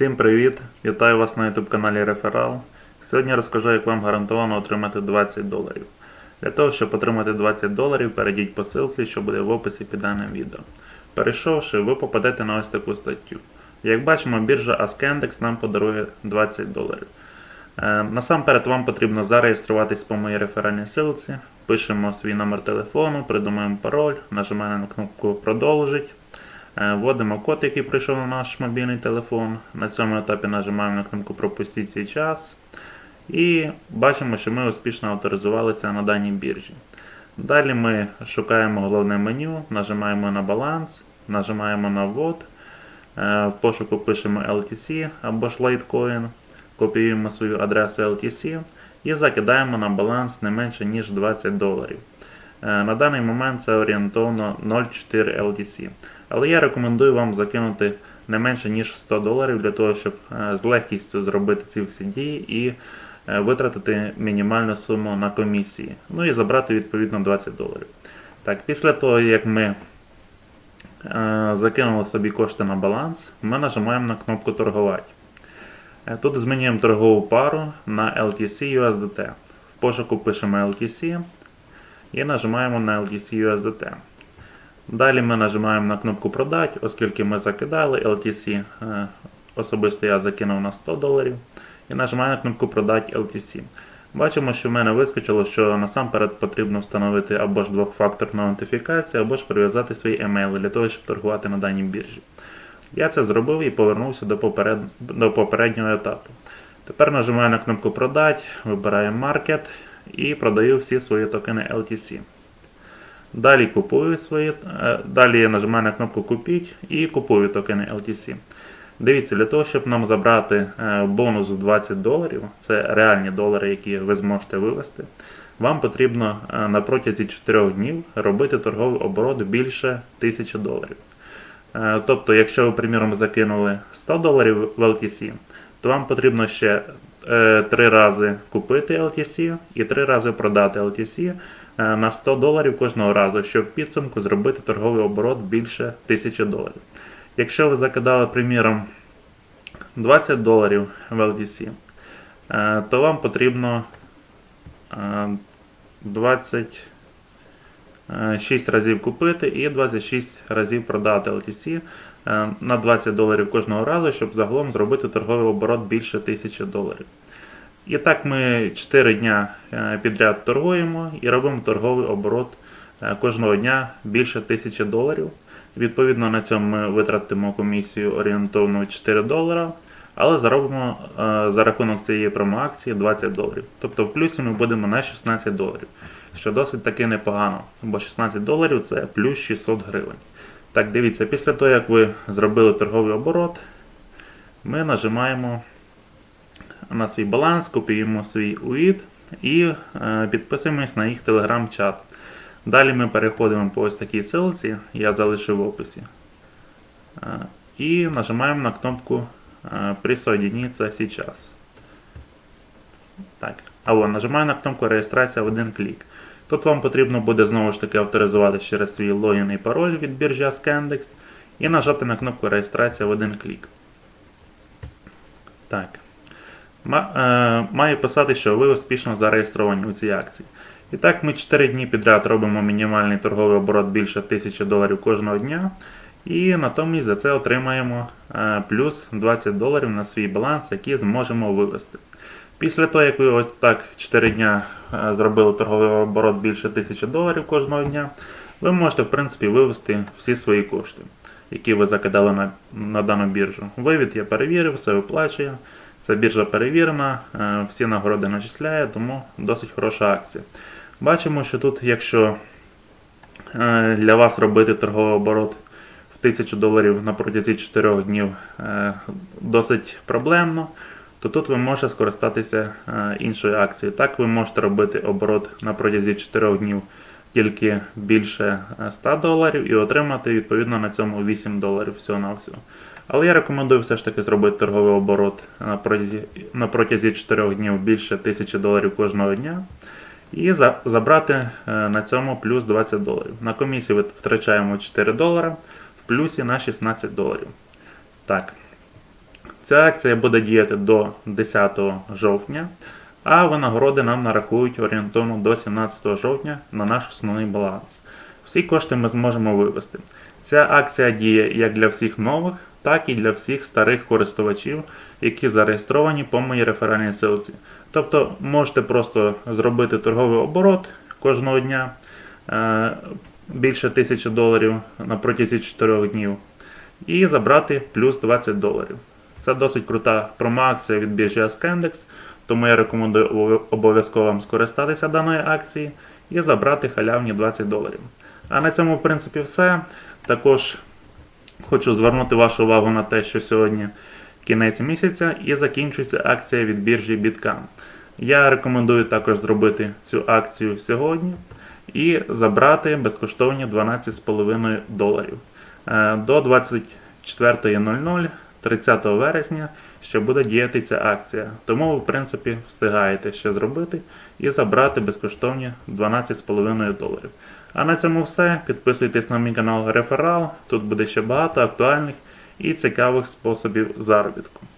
Всім привіт! Вітаю вас на YouTube каналі Реферал. Сьогодні розкажу, як вам гарантовано отримати 20 доларів. Для того, щоб отримати 20 доларів, перейдіть по ссылці, що буде в описі під даним відео. Перейшовши, ви попадете на ось таку статтю. Як бачимо, біржа Askendex нам подарує 20 доларів. Е, Насамперед вам потрібно зареєструватись по моїй реферальній ссылці. Пишемо свій номер телефону, придумаємо пароль, нажимаємо на кнопку Продовжить. Е, Вводимо код, який прийшов на наш мобільний телефон. На цьому етапі нажимаємо на кнопку Пропустіть цей час. І бачимо, що ми успішно авторизувалися на даній біржі. Далі ми шукаємо головне меню, нажимаємо на баланс, нажимаємо на ввод. Е, В пошуку пишемо LTC або ж Litecoin, копіюємо свою адресу LTC і закидаємо на баланс не менше ніж 20 доларів. Е, На даний момент це орієнтовно 0,4 LTC. Але я рекомендую вам закинути не менше ніж 100 доларів для того, щоб е, з легкістю зробити ці всі дії і е, витратити мінімальну суму на комісії. Ну і забрати відповідно 20 доларів. Так, після того, як ми е, закинули собі кошти на баланс, ми нажимаємо на кнопку торгувати. Тут змінюємо торгову пару на LTC USDT. В пошуку пишемо LTC і нажимаємо на LTC USDT. Далі ми нажимаємо на кнопку Продати, оскільки ми закидали LTC, е, особисто я закинув на 100 доларів. І нажимаю на кнопку Продати LTC. Бачимо, що в мене вискочило, що насамперед потрібно встановити або ж двохфакторну аутентифікацію, або ж прив'язати свої емейли для того, щоб торгувати на даній біржі. Я це зробив і повернувся до, поперед... до попереднього етапу. Тепер нажимаю на кнопку Продати, вибираю Market і продаю всі свої токени LTC. Далі купую свої, е, далі я нажимаю на кнопку Купіть і купую токени LTC. Дивіться, для того, щоб нам забрати е, бонус в 20 доларів, це реальні долари, які ви зможете вивести, вам потрібно е, на протязі 4 днів робити торговий оборот більше 1000 доларів. Тобто, якщо ви, приміром, закинули 100 доларів в LTC, то вам потрібно ще 3 рази купити LTC і 3 рази продати LTC на 100 доларів кожного разу, щоб в підсумку зробити торговий оборот більше 1000 доларів. Якщо ви закидали, приміром, 20 доларів в LTC, е, то вам потрібно е, 26 разів купити і 26 разів продати LTC е, на 20 доларів кожного разу, щоб загалом зробити торговий оборот більше 1000 доларів. І так ми 4 дня е, підряд торгуємо і робимо торговий оборот е, кожного дня більше 1000 доларів. Відповідно, на цьому ми витратимо комісію орієнтовно 4 долара, але заробимо е, за рахунок цієї промоакції 20 доларів. Тобто в плюсі ми будемо на 16 доларів, що досить таки непогано, бо 16 доларів це плюс 600 гривень. Так, дивіться, після того, як ви зробили торговий оборот, ми нажимаємо на свій баланс, копіюємо свій UID і е, підписуємось на їх телеграм-чат. Далі ми переходимо по ось такій ссылці, я залишив в описі. Е, І нажимаємо на кнопку е, «Присоединиться сейчас». Так. Або нажимаю на кнопку Реєстрація в один клік. Тут вам потрібно буде знову ж таки авторизуватися через свій логін і пароль від біржі Askendex і нажати на кнопку Реєстрація в один клік. Так. Е, Має писати, що ви успішно зареєстровані у цій акції. І так, ми 4 дні підряд робимо мінімальний торговий оборот більше 1000 доларів кожного дня. І натомість за це отримаємо е, плюс 20 доларів на свій баланс, який зможемо вивести. Після того, як ви ось так 4 дня е, зробили торговий оборот більше 1000 доларів кожного дня, ви можете в принципі вивести всі свої кошти, які ви закидали на, на дану біржу. Вивід я перевірив, все виплачує. Ця біржа перевірена, е, всі нагороди начисляє, тому досить хороша акція. Бачимо, що тут, якщо е, для вас робити торговий оборот в 1000 доларів на протязі 4 днів е, досить проблемно, то тут ви можете скористатися іншою акцією. Так, ви можете робити оборот на протязі 4 днів тільки більше е, 100 доларів і отримати відповідно на цьому 8 доларів всього-навсього. Але я рекомендую все ж таки зробити торговий оборот на протязі, 4 днів більше 1000 доларів кожного дня. І забрати е, на цьому плюс 20 доларів. На комісії втрачаємо 4 долара, в плюсі на 16 доларів. Так. Ця акція буде діяти до 10 жовтня, а винагороди нам нарахують орієнтовно до 17 жовтня на наш основний баланс. Всі кошти ми зможемо вивести. Ця акція діє як для всіх нових, так і для всіх старих користувачів, які зареєстровані по моїй реферальній ссылці. Тобто можете просто зробити торговий оборот кожного дня е, більше 1000 доларів на протязі 4 днів і забрати плюс 20 доларів. Це досить крута промо-акція від біржі Ascendex, тому я рекомендую обов'язково вам скористатися даною акцією і забрати халявні 20 доларів. А на цьому, в принципі, все. Також хочу звернути вашу увагу на те, що сьогодні кінець місяця і закінчується акція від біржі Bitcam. Я рекомендую також зробити цю акцію сьогодні і забрати безкоштовні 12,5 доларів. Е, До 24.00 30 вересня ще буде діяти ця акція. Тому ви, в принципі, встигаєте ще зробити і забрати безкоштовні 12,5 доларів. А на цьому все. Підписуйтесь на мій канал Реферал. Тут буде ще багато актуальних і цікавих способів заробітку.